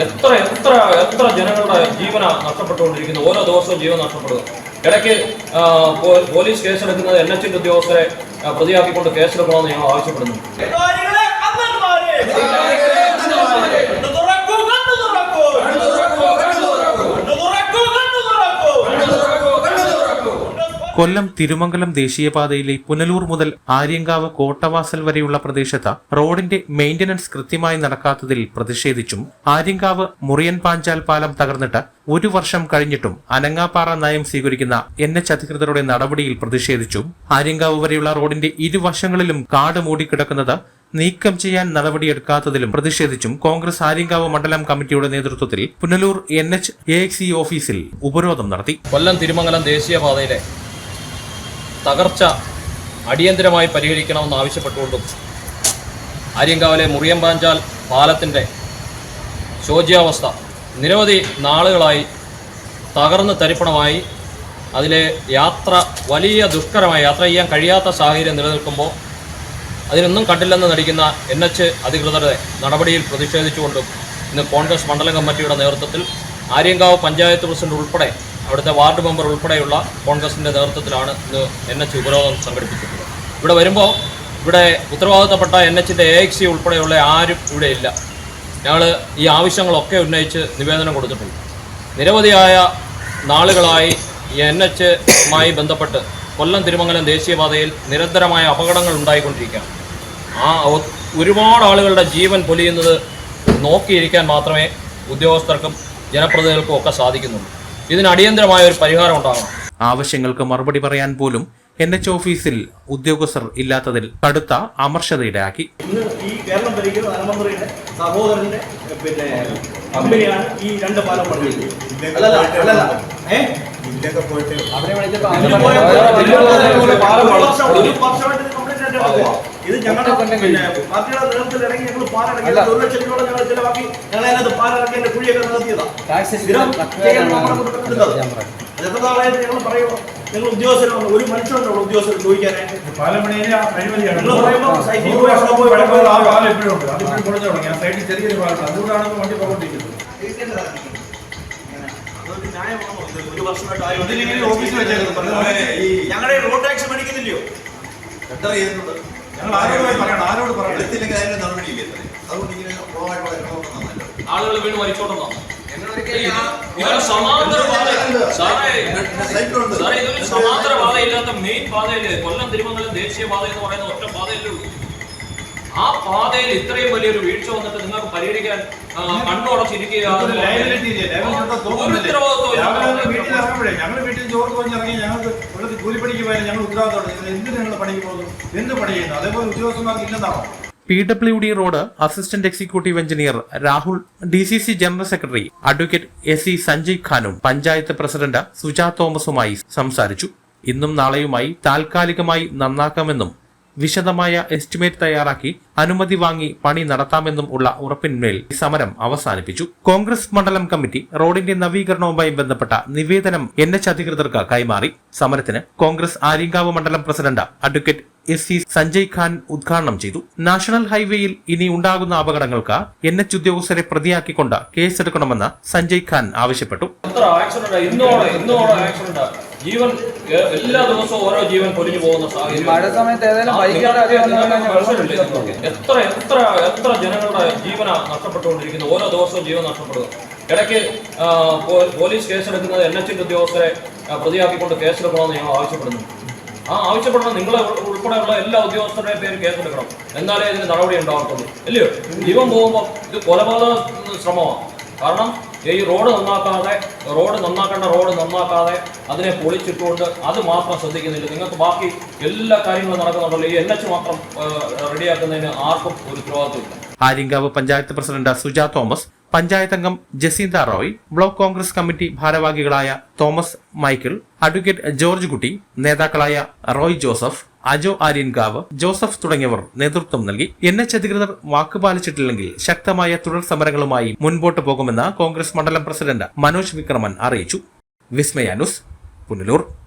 എത്ര എത്ര എത്ര ജനങ്ങളുടെ ജീവന നഷ്ടപ്പെട്ടുകൊണ്ടിരിക്കുന്നു? ഓരോ ദിവസവും ജീവൻ നഷ്ടപ്പെടുക. ഇടയ്ക്ക് പോലീസ് കേസെടുക്കുന്നത് എൻ എച്ചിന്റെ ഉദ്യോഗസ്ഥരെ പ്രതിയാക്കിക്കൊണ്ട് കേസെടുക്കണമെന്ന് ഞങ്ങൾ ആവശ്യപ്പെടുന്നു. കൊല്ലം തിരുമംഗലം ദേശീയപാതയിലെ പുനലൂർ മുതൽ ആര്യങ്കാവ് കോട്ടവാസൽ വരെയുള്ള പ്രദേശത്ത് റോഡിന്റെ മെയിന്റനൻസ് കൃത്യമായി നടക്കാത്തതിൽ പ്രതിഷേധിച്ചും ആര്യങ്കാവ് മുറിയൻ പാഞ്ചാൽ പാലം തകർന്നിട്ട് ഒരു വർഷം കഴിഞ്ഞിട്ടും അനങ്ങാപ്പാറ നയം സ്വീകരിക്കുന്ന എൻ എച്ച് അധികൃതരുടെ നടപടിയിൽ പ്രതിഷേധിച്ചും ആര്യങ്കാവ് വരെയുള്ള റോഡിന്റെ ഇരുവശങ്ങളിലും കാട് മൂടിക്കിടക്കുന്നത് നീക്കം ചെയ്യാൻ നടപടിയെടുക്കാത്തതിലും പ്രതിഷേധിച്ചും കോൺഗ്രസ് ആര്യങ്കാവ് മണ്ഡലം കമ്മിറ്റിയുടെ നേതൃത്വത്തിൽ Punalur N H A X ഓഫീസിൽ ഉപരോധം നടത്തി. കൊല്ലം തിരുമംഗലം ദേശീയപാതയിലെ തകർച്ച അടിയന്തരമായി പരിഹരിക്കണമെന്ന് ആവശ്യപ്പെട്ടുകൊണ്ടും ആര്യങ്കാവിലെ മുറിയമ്പാഞ്ചാൽ പാലത്തിന്റെ ശോച്യാവസ്ഥ നിരവധി നാളുകളായി തകർന്ന് തരിപ്പണമായി. അതിലെ യാത്ര വലിയ ദുഷ്കരമായി യാത്ര ചെയ്യാൻ കഴിയാത്ത സാഹചര്യം നിലനിൽക്കുമ്പോൾ അതിനൊന്നും കണ്ടില്ലെന്ന് നടിക്കുന്ന എൻ എച്ച് അധികൃതരുടെ നടപടിയിൽ പ്രതിഷേധിച്ചുകൊണ്ടും ഇന്ന് കോൺഗ്രസ് മണ്ഡലം കമ്മിറ്റിയുടെ നേതൃത്വത്തിൽ ആര്യങ്കാവ് പഞ്ചായത്ത് പ്രസിഡന്റ് ഉൾപ്പെടെ അവിടുത്തെ വാർഡ് മെമ്പർ ഉൾപ്പെടെയുള്ള കോൺഗ്രസിന്റെ നേതൃത്വത്തിലാണ് ഇന്ന് എൻ എച്ച് ഉപരോധം സംഘടിപ്പിച്ചിട്ടുള്ളത്. ഇവിടെ വരുമ്പോൾ ഇവിടെ ഉത്തരവാദിത്തപ്പെട്ട എൻ എച്ചിന്റെ എ എക്സ് സി ഉൾപ്പെടെയുള്ള ആരും ഇവിടെ ഇല്ല. ഞങ്ങൾ ഈ ആവശ്യങ്ങളൊക്കെ ഉന്നയിച്ച് നിവേദനം കൊടുത്തിട്ടുണ്ട്. നിരവധിയായ നാളുകളായി എൻ എച്ചുമായി ബന്ധപ്പെട്ട് കൊല്ലം തിരുമംഗലം ദേശീയപാതയിൽ നിരന്തരമായ അപകടങ്ങൾ ഉണ്ടായിക്കൊണ്ടിരിക്കുകയാണ്. ആ ഒരുപാട് ആളുകളുടെ ജീവൻ പൊലിയുന്നത് നോക്കിയിരിക്കാൻ മാത്രമേ ഉദ്യോഗസ്ഥർക്കും ജനപ്രതിനിധികൾക്കും ഒക്കെ സാധിക്കുന്നുള്ളൂ. ഇതിന് അടിയന്തരമായ ഒരു പരിഹാരം ഉണ്ടാകണം. ആവശ്യങ്ങൾക്ക് മറുപടി പറയാൻ പോലും എൻ എച്ച് ഓഫീസിൽ ഉദ്യോഗസ്ഥർ ഇല്ലാത്തതിൽ കടുത്ത അമർഷതയിടയാക്കി. ഇന്ന് ഈ കേരളം ഭരിക്കുന്ന ധനമന്ത്രിയുടെ സഹോദരന്റെ പിന്നെ കമ്പനിയാണ് ഈ രണ്ട് പാലം അല്ലല്ല അല്ലല്ല. ഒരു വർഷമായിട്ട് ആയിട്ട് നടക്കുവാ. ഇത് ഞങ്ങളുടെ പിന്നെ പാർട്ടിയുടെ നേതൃത്വത്തിൽ ഇറങ്ങി ഞങ്ങൾ പാലിറങ്ങി ഒരു ലക്ഷം രൂപ ഞങ്ങൾ ചിലവാക്കി ഞങ്ങൾ അതിനകത്ത് പാലിറക്കി അതിന്റെ കുഴിയൊക്കെ നിർത്തിയതാ. സ്ഥിരം ചെയ്യാൻ നമ്മുടെ കുടുംബത്തിലുള്ളത്. അത് എത്ര നാളായിട്ട് ഞങ്ങൾ പറയുമോ നിങ്ങൾ ഒരു മനുഷ്യരുണ്ടോ ഉദ്യോഗസ്ഥർ ചോദിക്കാനായിട്ട്. പാലമണിയിലെ ആ കഴിവതിയാണ്. നിങ്ങൾ പറയുമ്പോൾ സൈറ്റിൽ നൂറ് പോയി വർഷം പോയി പഴക്കമുള്ള ആ പാലം എപ്പോഴും ഉണ്ട്. തുടങ്ങി. ആ ചെറിയൊരു പാലം. അതുകൊണ്ടാണ് വണ്ടി പോകൊണ്ടിരിക്കുന്നത്. ഒരു വർഷമായിട്ട് ഓഫീസിൽ വെച്ചേക്കുന്നത്. ഞങ്ങളുടെ റോഡ് ടാക്സ് മേടിക്കുന്നില്ലയോ? എന്താ ആരോട് ആളുകൾ വീണ് മരിച്ചോട്ടെന്നോ സമാന്തര പാതയില്ലാത്ത മെയിൻ പാതയിൽ കൊല്ലം തിരുവനന്തപുരം ദേശീയ പാത എന്ന് പറയുന്ന ഒറ്റ പാതയല്ലേ ഉള്ളൂ. ആ പാതയിൽ ഇത്രയും വലിയൊരു വീഴ്ച വന്നിട്ട് നിങ്ങൾക്ക് പരിഹരിക്കാൻ കണ്ണുടച്ചിരിക്കുക രാവിലെ വീട്ടിൽ ഞങ്ങൾ വീട്ടിൽ ചോറ് കൊഞ്ഞിറങ്ങി ഞങ്ങൾക്ക് വെള്ളത്തിൽ കൂലിപ്പണിക്ക് പോയാലും ഞങ്ങൾ ഉത്തരവാദിത്തം എന്തിന് ഞങ്ങൾ പണിക്ക് പോകുന്നു എന്ത് പണി ചെയ്യുന്നു അതേപോലെ ഉദ്യോഗസ്ഥന്മാർക്ക് ഇല്ലെന്നാണോ? P W D road assistant executive engineer Rahul D C C general secretary advocate S C Sanjay ഖാനും പഞ്ചായത്ത് പ്രസിഡന്റ് സുജാ തോമസുമായി സംസാരിച്ചു. ഇന്നും നാളെയുമായി താൽക്കാലികമായി നന്നാക്കാമെന്നും വിശദമായ എസ്റ്റിമേറ്റ് തയ്യാറാക്കി അനുമതി വാങ്ങി പണി നടത്താമെന്നും ഉള്ള ഉറപ്പിന്മേൽ സമരം അവസാനിപ്പിച്ചു. കോൺഗ്രസ് മണ്ഡലം കമ്മിറ്റി റോഡിന്റെ നവീകരണവുമായി ബന്ധപ്പെട്ട നിവേദനം എൻ എച്ച് അധികൃതർക്ക് കൈമാറി. സമരത്തിന് കോൺഗ്രസ് ആര്യങ്കാവ് മണ്ഡലം president advocate S C Sanjay Khan ഉദ്ഘാടനം ചെയ്തു. നാഷണൽ ഹൈവേയിൽ ഇനി ഉണ്ടാകുന്ന അപകടങ്ങൾക്ക് എൻ എച്ച് ഉദ്യോഗസ്ഥരെ പ്രതിയാക്കിക്കൊണ്ട് കേസെടുക്കണമെന്ന് സഞ്ജയ് ഖാൻ ആവശ്യപ്പെട്ടു. ജീവൻ എല്ലാ ദിവസവും ഓരോ ജീവൻ പൊലിഞ്ഞു പോകുന്ന സാഹചര്യം. മഴ സമയത്ത്. എത്ര എത്ര എത്ര ജനങ്ങളുടെ ജീവന നഷ്ടപ്പെട്ടുകൊണ്ടിരിക്കുന്നു? ഓരോ ദിവസവും ജീവൻ നഷ്ടപ്പെടുക. ഇടയ്ക്ക് പോലീസ് കേസെടുക്കുന്നത് എൻ എച്ചിന്റെ ഉദ്യോഗസ്ഥരെ പ്രതിയാക്കിക്കൊണ്ട് കേസെടുക്കണമെന്ന് ഞങ്ങൾ ആവശ്യപ്പെടുന്നു. ആ ആവശ്യപ്പെടണം. നിങ്ങളെ ഉൾപ്പെടെയുള്ള എല്ലാ ഉദ്യോഗസ്ഥരുടെയും പേര് കേസെടുക്കണം. എന്നാലേ ഇതിന് നടപടി ഉണ്ടാകത്തുള്ളൂ. അല്ലയോ? ജീവൻ പോകുമ്പോൾ ഇത് കൊലപാതക ശ്രമമാണ് കാരണം ഈ റോഡ് നന്നാക്കാതെ റോഡ് നന്നാക്കേണ്ട റോഡ് നന്നാക്കാതെ അതിനെ പൊളിച്ചിട്ടുകൊണ്ട് അത് മാത്രം ശ്രദ്ധിക്കുന്നില്ല. നിങ്ങൾക്ക് ബാക്കി എല്ലാ കാര്യങ്ങളും നടക്കുന്നുണ്ടല്ലോ. ഈ എൻ എച്ച് മാത്രം റെഡിയാക്കുന്നതിന് ആർക്കും ഒരു ഉത്തരവാദിത്വമില്ല ആര്യങ്കാവ് പഞ്ചായത്ത് പ്രസിഡന്റ് സുജാ തോമസ് പഞ്ചായത്ത് അംഗം Jacinda Roy block Congress committee ഭാരവാഹികളായ തോമസ് മൈക്കിൾ അഡ്വക്കേറ്റ് ജോർജ് കുട്ടി നേതാക്കളായ റോയ് ജോസഫ് അജോ ആര്യൻകാവ് ജോസഫ് തുടങ്ങിയവർ നേതൃത്വം നൽകി. എൻ എച്ച് അധികൃതർ വാക്കുപാലിച്ചിട്ടില്ലെങ്കിൽ ശക്തമായ തുടർ സമരങ്ങളുമായി മുൻപോട്ട് പോകുമെന്ന് കോൺഗ്രസ് മണ്ഡലം പ്രസിഡന്റ് മനോജ് വിക്രമൻ അറിയിച്ചു. വിസ്മയാനുസ് പുനലൂർ.